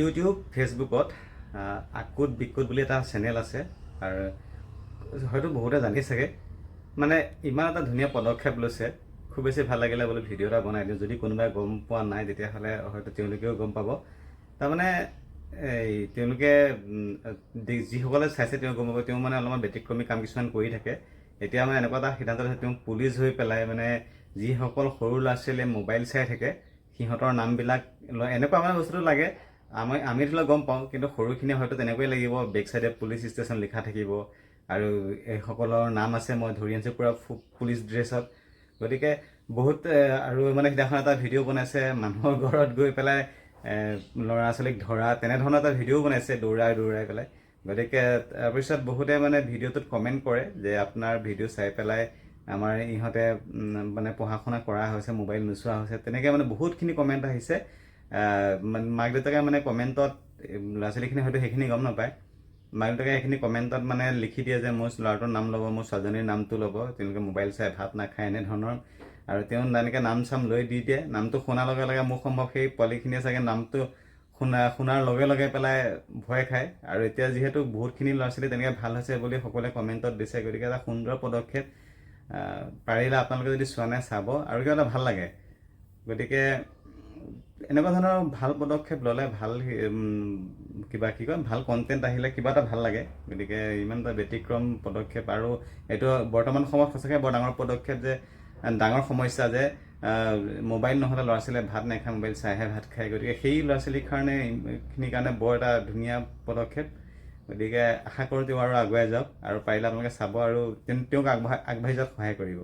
YouTube, ফেচবুকত আকুত, বিকুত বুলি এটা channel আছে। আৰু হয়তো বহুতে জানি চাগে। মানে ইমান এটা ধুনীয়া পদক্ষেপ লৈছে। খুব বেছি ভালো লাগিলে বোলো ভিডিঅ' এটা বনাই দিওঁ। যদি কোনোবাই গম পোৱা নাই, তেতিয়াহ'লে হয়তো তেওঁলোকেও গম পাব। তাৰমানে, এই তেওঁলোকে যিসকলে চাইছে তেওঁ গম পাব। তেওঁ মানে অলপমান ব্যতিক্ৰমী কাম কিছুমান কৰি থাকে। এতিয়া মানে এনেকুৱা এটা সিদ্ধান্ত লৈছে তেওঁ পুলিচ হৈ পেলাই মানে যিসকল সৰু ল'ৰা ছোৱালীয়ে মোবাইল চাই থাকে, সিহঁতৰ নামবিলাক এনেকুৱা মানে বস্তুটো লাগে। আমি আমি ধৰি লওক গম পাওঁ কিন্তু সৰুখিনিয়ে হয়তো তেনেকুৱাই লাগিব বেক চাইডে পুলিচ ষ্টেচন লিখা থাকিব আৰু এইসকলৰ নাম আছে মই ধৰি আনিছোঁ পূৰা পুলিচ ড্ৰেছত গতিকে বহুত আৰু মানে সিদিনাখন এটা ভিডিঅ' বনাইছে মানুহৰ ঘৰত গৈ পেলাই ল'ৰা ছোৱালীক ধৰা তেনেধৰণৰ এটা ভিডিঅ' বনাইছে দৌৰাই দৌৰাই পেলাই। গতিকে তাৰপিছত বহুতে মানে ভিডিঅ'টোত কমেণ্ট কৰে যে আপোনাৰ ভিডিঅ' চাই পেলাই আমাৰ ইহঁতে মানে পঢ়া শুনা কৰা হৈছে মোবাইল নোচোৱা হৈছে তেনেকৈ মানে বহুতখিনি কমেণ্ট আহিছে। মাক দেউতাকে মানে কমেণ্টত ল'ৰা ছোৱালীখিনি হয়তো সেইখিনি গম নাপায়। মাক দেউতাকে সেইখিনি কমেণ্টত মানে লিখি দিয়ে যে, মোৰ ল'ৰাটোৰ নাম ল'ব, মোৰ ছোৱালীজনীৰ নামটো ল'ব, তেওঁলোকে মোবাইল চাই ভাত নাখায়, এনেধৰণৰ। আৰু তেওঁ তেনেকৈ নাম চাম লৈ দি দিয়ে। নামটো শুনাৰ লগে লগে মোক সম্ভৱ সেই পোৱালিখিনিয়ে চাগে নামটো শুনা, শুনাৰ লগে লগে পেলাই ভয় খায়। আৰু এতিয়া যিহেতু বহুতখিনি ল'ৰা ছোৱালী তেনেকৈ ভালো হৈছে বুলি সকলোৱে কমেণ্টত দিছে, গতিকে এটা সুন্দৰ পদক্ষেপ পাৰিলে আপোনালোকে যদি চোৱা নাই, চাব। আৰু কিবা এটা ভালো লাগে। গতিকে এনেকুৱা ধৰণৰ ভাল পদক্ষেপ ল'লে ভাল কিবা কি কয় ভাল কণ্টেণ্ট আহিলে কিবা এটা ভাল লাগে। গতিকে ইমান এটা ব্যতিক্ৰম পদক্ষেপ আৰু এইটো বৰ্তমান সময়ত সঁচাকৈ বৰ ডাঙৰ পদক্ষেপ যে ডাঙৰ সমস্যা যে মোবাইল নহ'লে ল'ৰা ছোৱালীয়ে ভাত নাখায় মোবাইল চাইহে ভাত খায়। গতিকে সেই ল'ৰা ছোৱালীৰ কাৰণে খিনিৰ কাৰণে বৰ এটা ধুনীয়া পদক্ষেপ। গতিকে আশা কৰোঁ তেওঁ আৰু আগুৱাই যাওক আৰু পাৰিলে আপোনালোকে চাব আৰু তেওঁ- তেওঁক আগবঢ়াই আগবাঢ়ি যোৱাত সহায় কৰিব।